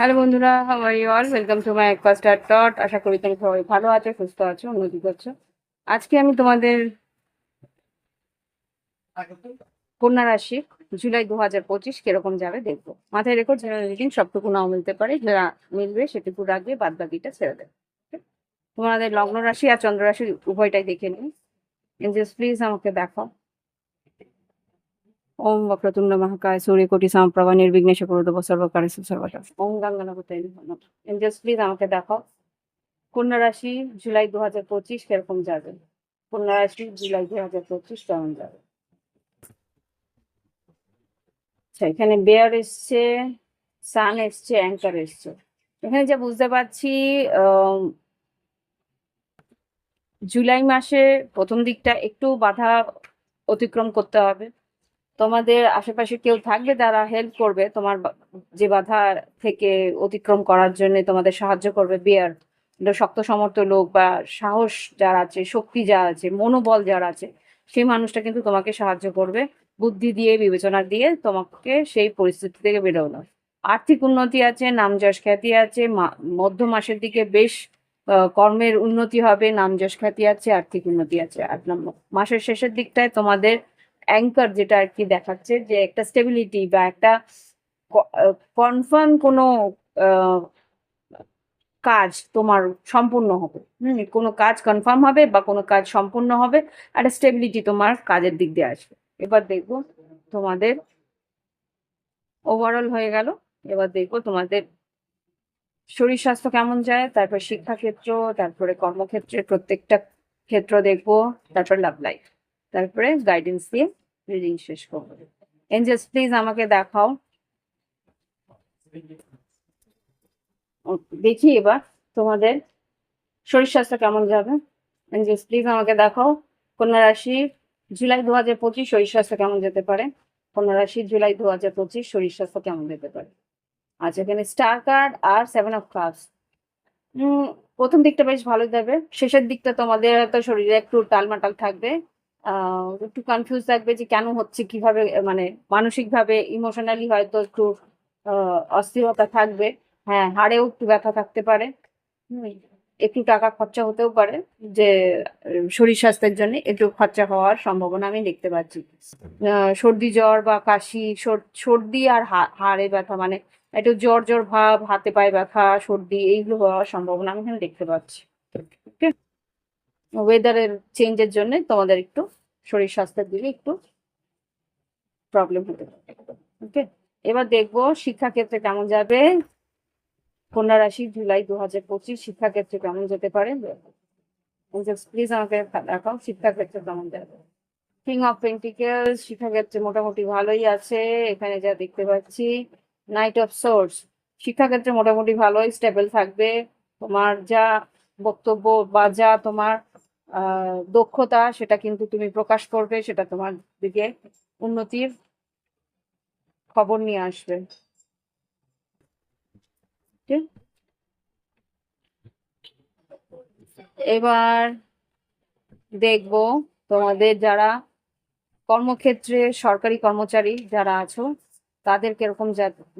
Hello বন্ধুরা আর you all welcome to my একপাস্টার টট আশা করি তুমি সবাই ভালো আছো, সুস্থ আছো, উন্নতি করছ। আজকে আমি তোমাদের কন্যা রাশি, জুলাই দু হাজার পঁচিশ কীরকম যাবে দেখব। মাথায় রেখো জেনারেল রিডিং সবটুকু নাও মিলতে পারে, যারা মিলবে সেটুকু রাখবে বাদ বাকিটা ছেড়ে দেবে? তোমাদের লগ্ন রাশি আর চন্দ্র রাশি উভয়টাই দেখে নিই। প্লিজ আমাকে দেখাও। ওম বক্রতুণ্ড মহাকায় সূর্যকোটি সমপ্রভা নির্বিঘ্নেশ করুদব সর্বকার্য সর্বদা ওম গঙ্গনাপতায় নমঃ। এঞ্জেলস প্লিজ আমাকে দেখাও কন্যা জুলাই দু হাজার পঁচিশ কীরকম যাবে? কন্যা জুলাই দু হাজার পঁচিশ কেমন যাবে? আচ্ছা এখানে বেয়ার এসছে সান এসছে অ্যাঙ্কার এসছে। এখানে যা বুঝতে পারছি জুলাই মাসে প্রথম দিকটা একটু বাধা অতিক্রম করতে হবে। তোমাদের আশেপাশে কেউ থাকবে যারা হেল্প করবে তোমার যে বাধা থেকে অতিক্রম করার জন্য তোমাদের সাহায্য করবে বিয়ার শক্ত সমর্থ লোক বা সাহস যার আছে, শক্তি যা আছে, মনোবল যার আছে, সেই মানুষটা কিন্তু তোমাকে সাহায্য করবে, বুদ্ধি দিয়ে, বিবেচনা দিয়ে তোমাকে সেই পরিস্থিতি থেকে বেরোনো। আর্থিক উন্নতি আছে নাম যশ খ্যাতি আছে মধ্য মাসের দিকে বেশ কর্মের উন্নতি হবে নাম যশ খ্যাতি আছে, আর্থিক উন্নতি আছে। আট নম্বর মাসের শেষের দিকটায় তোমাদের অ্যাঙ্কার যেটা আর কি দেখাচ্ছে যে একটা স্টেবিলিটি বা একটা কনফার্ম কোনো কাজ তোমার সম্পূর্ণ হবে। হুম, কোনো কাজ কনফার্ম হবে বা কোনো কাজ সম্পূর্ণ হবে একটা স্টেবিলিটি তোমার কাজের দিক দিয়ে আসবে। এবার দেখব তোমাদের ওভারঅল হয়ে গেল। এবার দেখব তোমাদের শরীর স্বাস্থ্য কেমন যায়, তারপর শিক্ষাক্ষেত্র, তারপরে কর্মক্ষেত্রের প্রত্যেকটা ক্ষেত্র দেখব, তারপর লাভ লাইফ তারপরে গাইডেন্স দিয়ে রিডিং শেষ করব। এঞ্জেলস প্লিজ আমাকে দেখাও। দেখি এবার তোমাদের শরীর স্বাস্থ্য কেমন যাবে। এঞ্জেলস প্লিজ আমাকে দেখাও। কন্যা রাশি, জুলাই দু হাজার পঁচিশ শরীর স্বাস্থ্য কেমন যেতে পারে? কন্যা রাশি, জুলাই দু হাজার পঁচিশ শরীর স্বাস্থ্য কেমন যেতে পারে? আচ্ছা এখানে স্টার কার্ড আর সেভেন অফ উম, প্রথম দিকটা বেশ ভালো যাবে। শেষের দিকটা তোমাদের হয়তো শরীরে একটু টালমাটাল থাকবে। একটু কনফিউজ থাকবে যে কেন হচ্ছে, কীভাবে মানে মানসিকভাবে ইমোশনালি হয়তো একটু অস্থিরতা থাকবে। হ্যাঁ হাড়েও একটু ব্যথা থাকতে পারে। একটু টাকা খরচা হতেও পারে যে, শরীর স্বাস্থ্যের জন্য একটু খরচা হওয়ার সম্ভাবনা আমি দেখতে পাচ্ছি। সর্দি জ্বর বা কাশি, সর- সর্দি আর হাড়ে ব্যথা মানে একটু জ্বর জ্বর ভাব, হাতে পায়ে ব্যথা, সর্দি, এইগুলো হওয়ার সম্ভাবনা আমি এখানে দেখতে পাচ্ছি। ওয়েদারের চেঞ্জের জন্য তোমাদের একটু শরীর স্বাস্থ্যের দিকে একটু প্রবলেম হতে ওকে এবার দেখব শিক্ষাক্ষেত্রে কেমন যাবে। কন্যা রাশি, জুলাই দু হাজার পঁচিশ, শিক্ষাক্ষেত্রে কেমন যেতে পারে? প্লিজ আমাকে দেখাও শিক্ষাক্ষেত্রে কেমন যাবে। কিং অফ পেন্টিকেলস শিক্ষাক্ষেত্রে মোটামুটি ভালোই আছে। এখানে যা দেখতে পাচ্ছি নাইট অফ সোর্স শিক্ষাক্ষেত্রে মোটামুটি ভালোই স্টেবল থাকবে। তোমার যা বক্তব্য বা যা তোমার দক্ষতা সেটা কিন্তু তুমি প্রকাশ করবে, সেটা তোমার দিকে উন্নতির খবর নিয়ে আসবে। এবার দেখব তোমাদের যারা কর্মক্ষেত্রে সরকারি কর্মচারী যারা আছো তাদের কীরকম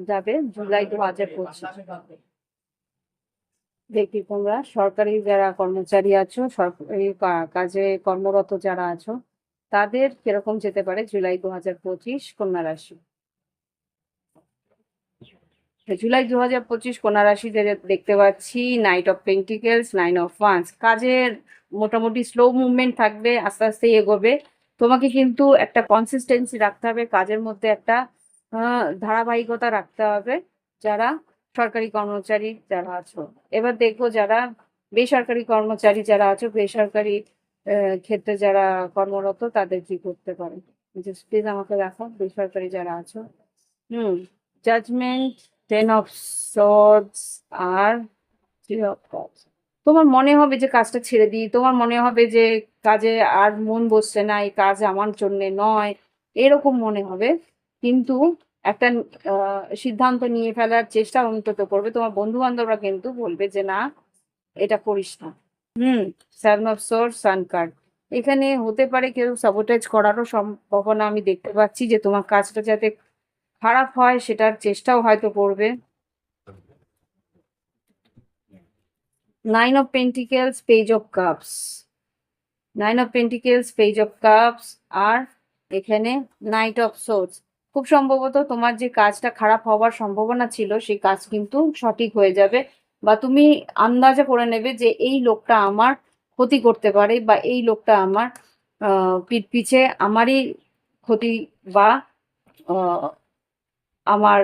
যাবে, জুলাই দু হাজার পঁচিশ। দেখি তোমরা। সরকারি যারা কর্মচারী আছো, সরকারি কাজে কর্মরত যারা আছো, তাদের কীরকম যেতে পারে জুলাই দু হাজার পঁচিশ কন্যা রাশি? জুলাই দু হাজার পঁচিশ কন্যা রাশি দেখতে পাচ্ছি knight of pentacles nine of wands কাজের মোটামুটি স্লো মুভমেন্ট থাকবে, আস্তে আস্তে এগোবে। তোমাকে কিন্তু একটা কনসিস্টেন্সি রাখতে হবে, কাজের মধ্যে একটা ধারাবাহিকতা রাখতে হবে। যারা সরকারি কর্মচারী যারা আছো। এবার দেখব যারা বেসরকারি কর্মচারী যারা আছো, বেসরকারি ক্ষেত্রে যারা কর্মরত তাদের কি করতে পারে? প্লিজ আমাকে দেখো বেসরকারি যারা আছো। হুম জাজমেন্ট টেন অফ সোর্ডস আর তোমার মনে হবে যে কাজটা ছেড়ে দিই, তোমার মনে হবে যে কাজে আর মন বসছে না, এই কাজ আমার জন্য নয়, এরকম মনে হবে। কিন্তু একটা সিদ্ধান্ত নিয়ে ফেলার চেষ্টা অন্তত করবে। তোমার বন্ধু বান্ধবরা কিন্তু বলবে যে, না, এটা করিস না। হুম seven of swords sun card এখানে হতে পারে কেউ সাবোটাইজ করারও সম্ভাবনা আমি দেখতে পাচ্ছি যে, তোমার কাজটা যাতে খারাপ হয় সেটার চেষ্টাও হয়তো করবে। Nine of pentacles page of cups nine of pentacles page of cups আর এখানে নাইট অফ সোর্স খুব সম্ভবত তোমার যে কাজটা খারাপ হওয়ার সম্ভাবনা ছিল, সেই কাজ কিন্তু সঠিক হয়ে যাবে বা তুমি আন্দাজে করে নেবে যে এই লোকটা আমার ক্ষতি করতে পারে বা এই লোকটা আমার পিঠ পিছে আমারই ক্ষতি বা আমার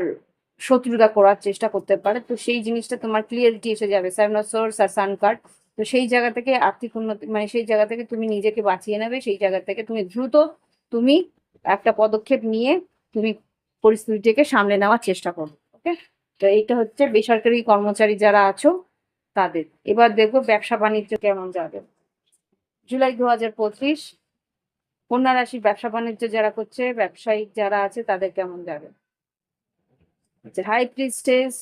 শত্রুতা করার চেষ্টা করতে পারে। তো সেই জিনিসটা তোমার ক্লিয়ারিটি এসে যাবে। সেভেন অফ সোর্স আর সান কার্ড তো সেই জায়গা থেকে আর্থিক উন্নতি মানে সেই জায়গা থেকে তুমি নিজেকে বাঁচিয়ে নেবে, সেই জায়গা থেকে তুমি দ্রুত তুমি একটা পদক্ষেপ নিয়ে তুমি পরিস্থিতিটাকে সামলে নেওয়ার চেষ্টা করো ওকে তো এইটা হচ্ছে বেসরকারি কর্মচারী যারা আছো, তাদের। এবার দেখব ব্যবসা বাণিজ্য কেমন যাবে। জুলাই দু হাজার পঁচিশ, কন্যা রাশির ব্যবসা বাণিজ্য যারা করছে, ব্যবসায়িক যারা আছে, তাদের কেমন যাবে? High priestess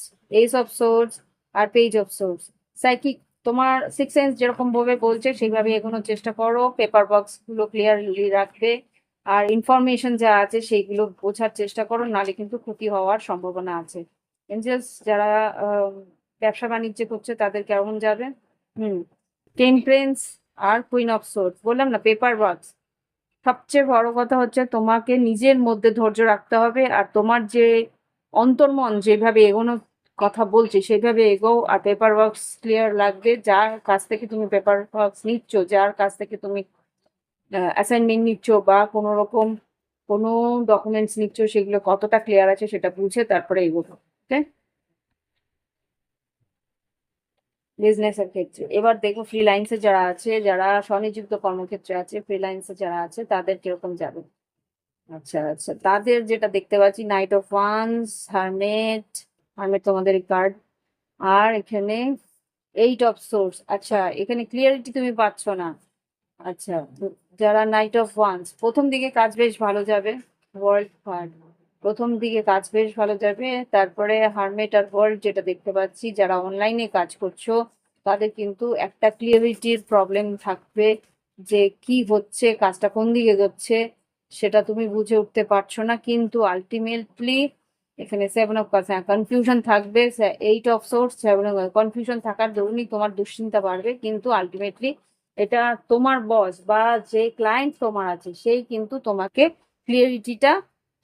ace of swords R page of swords psychic তোমার সিক্স সেন্স যেরকম ভাবে বলছে, সেইভাবে এগোনোর চেষ্টা করো পেপার বক্সগুলো ক্লিয়ারলি রাখবে। আর ইনফরমেশন যা আছে সেইগুলো বোঝার চেষ্টা করো নালে কিন্তু ক্ষতি হওয়ার সম্ভাবনা আছে। এঞ্জেলস যারা ব্যবসা বাণিজ্য করছে তাদের কেমন যাবে? হুম টেম্পারেন্স আর কুইন অফ সোর্স বললাম না পেপার বক্স সবচেয়ে বড় কথা হচ্ছে তোমাকে নিজের মধ্যে ধৈর্য রাখতে হবে আর তোমার যে অন্তর্মন যেভাবে এগোনোর কথা বলছে সেইভাবে এগো আর পেপার ওয়ার্কস ক্লিয়ার লাগবে। যার কাছ থেকে তুমি পেপার ওয়ার্কস নিচ্ছ, যার কাছ থেকে তুমি অ্যাসাইনমেন্ট নিচ্ছ বা কোনো রকম কোনো ডকুমেন্টস নিচ্ছ সেগুলো কতটা ক্লিয়ার আছে সেটা বুঝে তারপরে এগোবো ওকে বিজনেসের ক্ষেত্রে। এবার দেখো ফ্রিলাইন্সে যারা আছে, যারা স্বনিযুক্ত কর্মক্ষেত্রে আছে ফ্রিলাইন্সে যারা আছে, তাদের কীরকম যাবে? আচ্ছা আচ্ছা তাদের যেটা দেখতে পাচ্ছি knight of wands hermit hermit তোমাদের কার্ড আর এখানে এইট অফ সোর্স আচ্ছা এখানে ক্লিয়ারিটি তুমি পাচ্ছ না। আচ্ছা যারা নাইট অফ ওয়ান্স প্রথম দিকে কাজ বেশ ভালো যাবে ওয়ার্ল্ড কার্ড প্রথম দিকে কাজ বেশ ভালো যাবে, তারপরে হারমেট আর ওয়ার্ল্ড যেটা দেখতে পাচ্ছি, যারা অনলাইনে কাজ করছ, তাদের কিন্তু একটা ক্লিয়ারিটির প্রবলেম থাকবে যে কি হচ্ছে, কাজটা কোন দিকে যাচ্ছে, সেটা তুমি বুঝে উঠতে পারছ না, কিন্তু আলটিমেটলি এখানে সেভেন অফ কাজ কনফিউশন থাকবে eight of swords seven of confusion থাকার দরুনই তোমার দুশ্চিন্তা বাড়বে, কিন্তু আলটিমেটলি এটা তোমার বস বা যে ক্লায়েন্ট তোমার আছে, সেই কিন্তু তোমাকে ক্লিয়ারিটিটা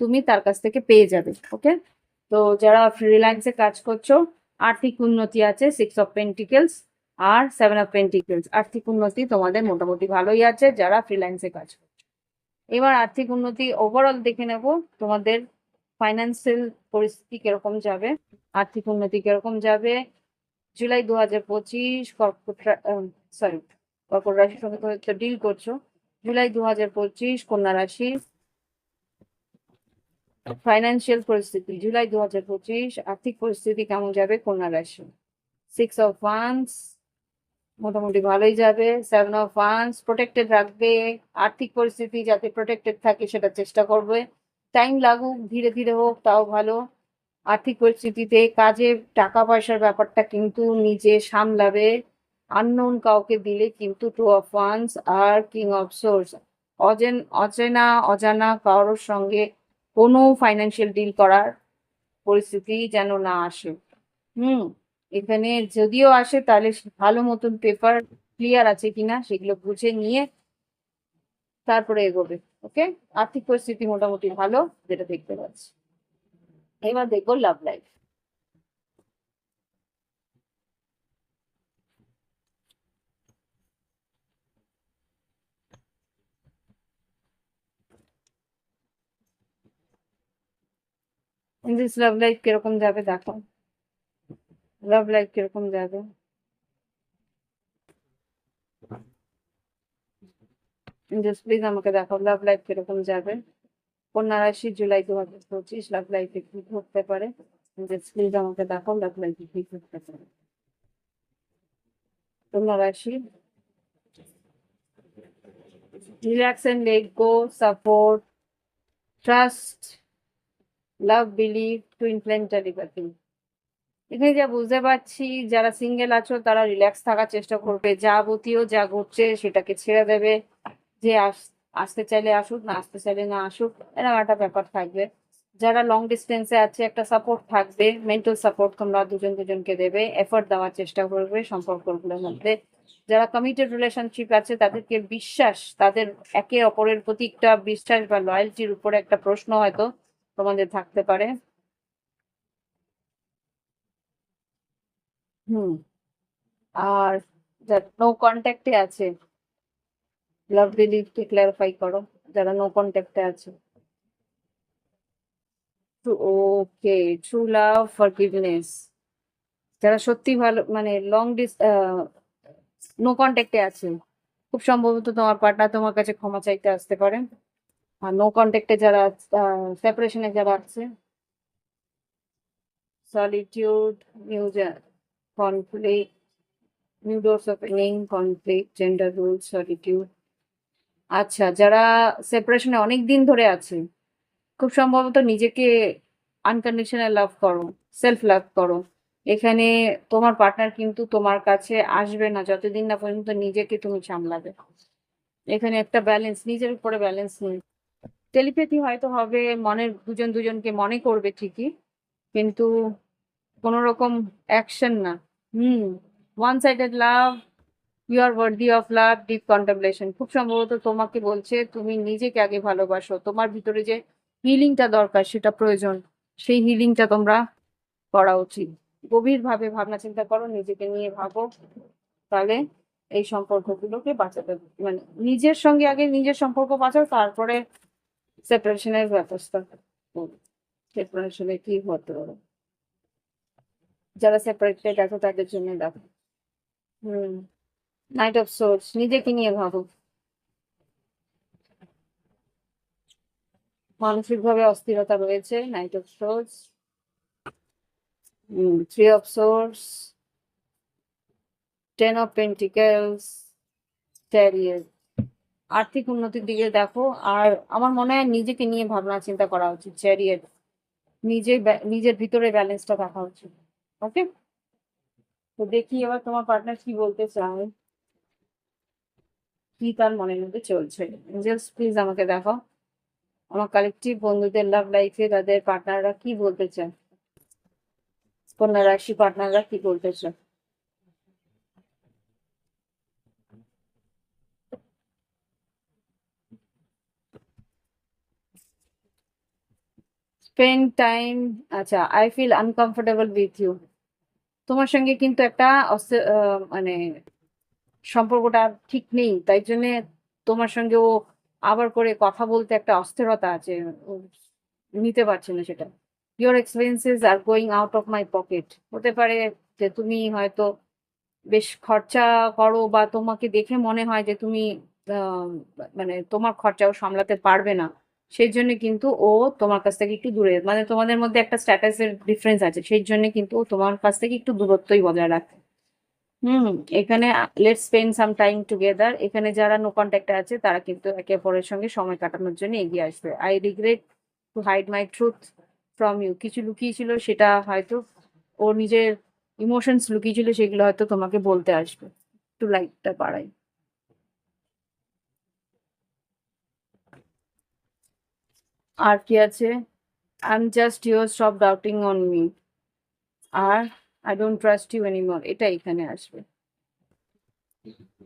তুমি তার কাছ থেকে পেয়ে যাবে ওকে তো যারা ফ্রিল্যান্সে কাজ করছ, আর্থিক উন্নতি আছে সিক্স অফ পেন্টিকেলস আর সেভেন অফ পেন্টিকেলস আর্থিক উন্নতি তোমাদের মোটামুটি ভালোই আছে যারা ফ্রিল্যান্সে কাজ করছ। এবার আর্থিক উন্নতি ওভারঅল দেখে নেব, তোমাদের ফাইন্যান্সিয়াল পরিস্থিতি কীরকম যাবে, আর্থিক উন্নতি কীরকম যাবে। জুলাই দু হাজার পঁচিশ সরি কর্কট রাশির সঙ্গে ডিল করছ। জুলাই দু হাজার পঁচিশ, কন্যা রাশি। ফাইন্যান্সিয়াল পরিস্থিতি, জুলাই দু হাজার পঁচিশ, আর্থিক পরিস্থিতি কেমন যাবে? কন্যা রাশি। সিক্স অফ ওয়ান্স মোটামুটি ভালোই যাবে। সেভেন অফ ওয়ান্স প্রোটেক্টেড রাখবে। আর্থিক পরিস্থিতি যাতে প্রোটেক্টেড থাকে সেটা চেষ্টা করবে। টাইম লাগুক, ধীরে ধীরে হোক, তাও ভালো। আর্থিক পরিস্থিতিতে কাজে টাকা পয়সার ব্যাপারটা কিন্তু নিজে সামলাবে। আননোন কাউকে দিলে কিন্তু টু অফ ওয়ান্স আর কিং অফ সোর্স অজেন, অচেনা, অজানা কারোর সঙ্গে কোনো ফাইন্যান্সিয়াল ডিল করার পরিস্থিতি যেন না আসে। হুম, এখানে যদিও আসে, তাহলে ভালো মতন পেপার ক্লিয়ার আছে কিনা সেগুলো বুঝে নিয়ে তারপরে এগোবে ওকে আর্থিক পরিস্থিতি মোটামুটি ভালো, যেটা দেখতে পাচ্ছি। এবার দেখব love life this love life কীরকম যাবে দেখো। লাভ লাইফ কীরকম যাবে। জাস্ট প্লিজ আমাকে দেখাও লাভ লাইফ কীরকম যাবে। কন্যা রাশি, জুলাই দু হাজার পঁচিশ লাভ লাইফে কি ঘটতে পারে? জাস্ট প্লিজ আমাকে লাভ লাইফে কি ঘটতে পারে। কন্যা রাশি। Relax and let go support trust love believe two flame telepathy এখানে যা বুঝতে পারছি, যারা সিঙ্গেল আছো, তারা রিল্যাক্স থাকার চেষ্টা করবে। যাবতীয় যা ঘটছে, সেটাকে ছেড়ে দেবে। যে আস- আসতে চাইলে আসুক, না আসতে চাইলে না আসুক, এরকম একটা ব্যাপার থাকবে। যারা লং ডিস্টেন্সে আছে, একটা সাপোর্ট থাকবে মেন্টাল সাপোর্ট তোমরা দুজন দুজনকে দেবে। এফোর্ট দেওয়ার চেষ্টা করবে সম্পর্কগুলোর মধ্যে। যারা কমিটেড রিলেশনশিপ আছে, তাদেরকে বিশ্বাস, তাদের একে অপরের প্রতি একটা বিশ্বাস বা লয়্যালটির উপরে একটা প্রশ্ন হয়তো তোমাদের থাকতে পারে। আর নো কন্ট্যাক্টে আছে লাভ বিলিভকে ক্ল্যারিফাই করো, যারা নো কন্ট্যাক্টে আছে। ওকে ট্রু লাভ যারা সত্যি ভালো মানে লং ডিস নো কন্ট্যাক্টে আছে, খুব সম্ভবত তোমার পার্টনার তোমার কাছে ক্ষমা চাইতে আসতে পারে। নো কন্ট্যাক্টে যারা সেপারেশনে যারা আছে solitude new conflict, new doors opening, conflict, gender roles, solitude. আচ্ছা যারা সেপারেশনে অনেক দিন ধরে আছে খুব সম্ভবত নিজেকে আনকন্ডিশনাল লাভ করো সেলফ লাভ করো এখানে তোমার পার্টনার কিন্তু তোমার কাছে আসবে না যতদিন না পর্যন্ত নিজেকে তুমি সামলাবে এখানে একটা ব্যালেন্স নিজের উপরে ব্যালেন্স নেই টেলিপ্যাথি হয়তো হবে, মনের দুজন দুজনকে মনে করবে ঠিকই, কিন্তু কোনো রকম অ্যাকশন না। হুম one sided love you are worthy of love deep contemplation খুব সম্ভবত তোমাকে বলছে, তুমি নিজেকে আগে ভালোবাসো। তোমার ভিতরে যে হিলিংটা দরকার, সেটা প্রয়োজন। সেই হিলিংটা তোমরা করা উচিত। গভীরভাবে ভাবনা চিন্তা করো, নিজেকে নিয়ে ভাবো। তাহলে এই সম্পর্কগুলোকে বাঁচাতে মানে নিজের সঙ্গে আগে নিজের সম্পর্ক বাঁচাও, তারপরে সেপারেশনের ব্যবস্থা সেপারেশনে কি হতে যারা সেপারেটেড আছে, তাদের জন্য দেখো হুম। নাইট অফ সোর্স নিজেকে নিয়ে ভাবো। মানসিকভাবে অস্থিরতা রয়েছে knight of swords three of swords ten of pentacles ট্যারিয়ার আর্থিক উন্নতির দিকে দেখো, আর আমার মনে হয় নিজেকে নিয়ে ভাবনা চিন্তা করা উচিত চ্যারিয়েট নিজে নিজের ভিতরে ব্যালেন্সটা রাখা উচিত ওকে তো দেখি এবার তোমার পার্টনার কি বলতে চায়। কি তার মনের মধ্যে চলছে? এঞ্জেলস প্লিজ আমাকে দেখো আমার কালেকটিভ বন্ধুদের লাভ লাইফে তাদের পার্টনাররা কি বলতে চায়? কন্যা রাশি পার্টনাররা কি বলতে চায়? স্পেন্ড টাইম আচ্ছা I feel uncomfortable with you তোমার সঙ্গে কিন্তু একটা মানে সম্পর্কটা ঠিক নেই, তাই জন্য তোমার সঙ্গে ও আবার করে কথা বলতে একটা অস্থিরতা আছে নিতে পারছে না সেটা। Your expenses are going out of my pocket হতে পারে যে তুমি হয়তো বেশ খরচা করো বা তোমাকে দেখে মনে হয় যে তুমি মানে তোমার খরচাও সামলাতে পারবে না। সেই জন্য কিন্তু ও তোমার কাছ থেকে একটু দূরে মানে তোমাদের মধ্যে একটা স্ট্যাটাসের ডিফারেন্স আছে সেই জন্য কিন্তু ও তোমার কাছ থেকে একটু দূরত্বই বজায় রাখে। হুম, এখানে let's spend some time together এখানে যারা নো কন্ট্যাক্টে আছে, তারা কিন্তু একে অপরের সঙ্গে সময় কাটানোর জন্য এগিয়ে আসবে। I regret to hide my truth from you কিছু লুকিয়েছিল সেটা হয়তো ও নিজের ইমোশনস লুকিয়েছিল, সেগুলো হয়তো তোমাকে বলতে আসবে। একটু লাইটটা বাড়াই। আর কি আছে? I am just your stop doubting on me R I don't trust you anymore এটা এখানে আসবে।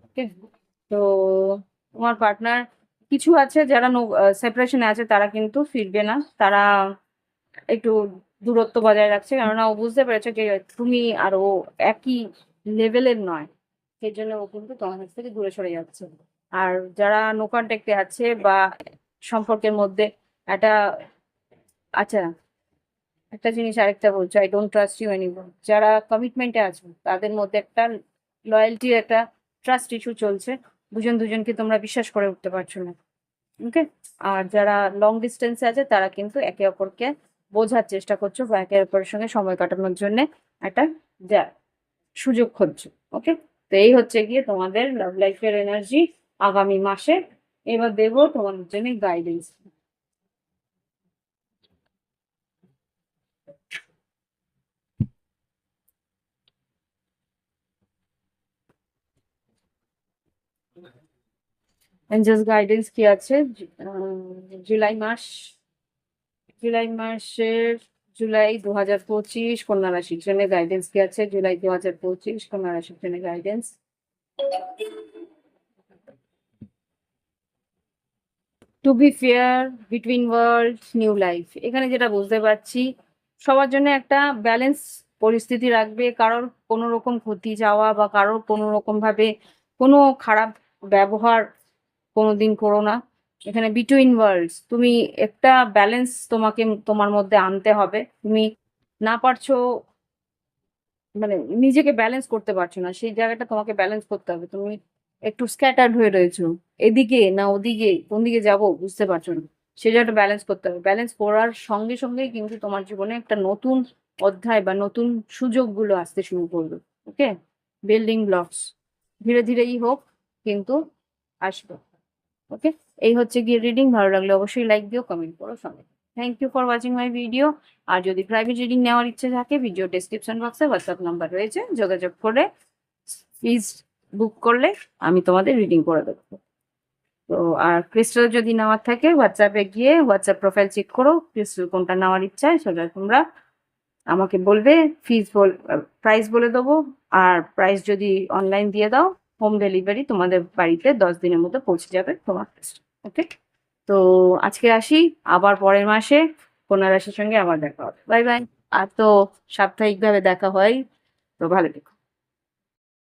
ওকে তো তোমার পার্টনার কিছু আছে যারা সেপারেশনে আছে, তারা কিন্তু ফিরবে না। তারা একটু দূরত্ব বজায় রাখছে। কেননা ও বুঝতে পেরেছে যে তুমি আর ও একই লেভেলের নয়। সেই জন্য ও কিন্তু তোমার কাছ থেকে দূরে সরে যাচ্ছে। আর যারা নো কন্ট্যাক্টে আছে বা সম্পর্কের মধ্যে একটা আচ্ছা একটা জিনিস আরেকটা বলছো I don't trust you anymore যারা কমিটমেন্টে আছে, তাদের মধ্যে একটা লয়্যালটির একটা ট্রাস্ট ইস্যু চলছে। দুজন দুজনকে তোমরা বিশ্বাস করে উঠতে পারছ না। ওকে আর যারা লং ডিস্টেন্সে আছে, তারা কিন্তু একে অপরকে বোঝার চেষ্টা করছ বা একে অপরের সঙ্গে সময় কাটানোর জন্য একটা যা, সুযোগ খুঁজছো। ওকে তো এই হচ্ছে গিয়ে তোমাদের লাভ লাইফের এনার্জি আগামী মাসে। এবার দেবো তোমাদের জন্য গাইডেন্স এঞ্জেলস গাইডেন্স কি আছে? জুলাই মাস, জুলাই মাসের জুলাই দু হাজার পঁচিশ কন্যা রাশির জন্য গাইডেন্স কি আছে? জুলাই দু হাজার পঁচিশ কন্যা রাশির জন্য guidance to be fair between world new life এখানে যেটা বুঝতে পারছি, সবার জন্য একটা ব্যালেন্স পরিস্থিতি রাখবে। কারোর কোনো রকম ক্ষতি যাওয়া বা কারোর কোনো রকম ভাবে কোনো খারাপ ব্যবহার কোনোদিন করো না। এখানে বিটুইন ওয়ার্ল্ডস তুমি একটা ব্যালেন্স তোমাকে, তোমার মধ্যে আনতে হবে। তুমি না পারছ মানে নিজেকে ব্যালেন্স করতে পারছ না। সেই জায়গাটা তোমাকে ব্যালেন্স করতে হবে। তুমি একটু স্ক্যাটার্ড হয়ে রয়েছো। এদিকে না ওদিকে, কোন দিকে যাব বুঝতে পারছ না। সেই জায়গাটা ব্যালেন্স করতে হবে। ব্যালেন্স করার সঙ্গে সঙ্গেই কিন্তু তোমার জীবনে একটা নতুন অধ্যায় বা নতুন সুযোগগুলো আসতে শুরু করবে। ওকে বিল্ডিং ব্লকস ধীরে ধীরেই হোক, কিন্তু আসবে। ওকে এই হচ্ছে গিয়ে রিডিং ভালো লাগলে অবশ্যই লাইক দিও কমেন্ট করো সঙ্গে। Thank you for watching my video আর যদি প্রাইভেট রিডিং নেওয়ার ইচ্ছে থাকে ভিডিও ডেসক্রিপশন বক্সে হোয়াটসঅ্যাপ নাম্বার রয়েছে। যোগাযোগ করে প্লিজ বুক করলে আমি তোমাদের রিডিং করে দেবো। তো আর ক্রিস্টাল যদি নেওয়ার থাকে হোয়াটসঅ্যাপে গিয়ে হোয়াটসঅ্যাপ প্রোফাইল চেক করো ক্রিস্টাল কোনটা নেওয়ার ইচ্ছা সেটা তোমরা আমাকে বলবে। ফিজ বল প্রাইস বলে দেবো। আর প্রাইস যদি অনলাইন দিয়ে দাও হোম ডেলিভারি তোমাদের বাড়িতে দশ দিনের মধ্যে পৌঁছে যাবে তোমার ওকে তো আজকে আসি, আবার পরের মাসে কন্যা রাশির সঙ্গে আবার দেখা হবে। বাই বাই আর তো সাপ্তাহিকভাবে দেখা হয়, তো ভালো থেকো।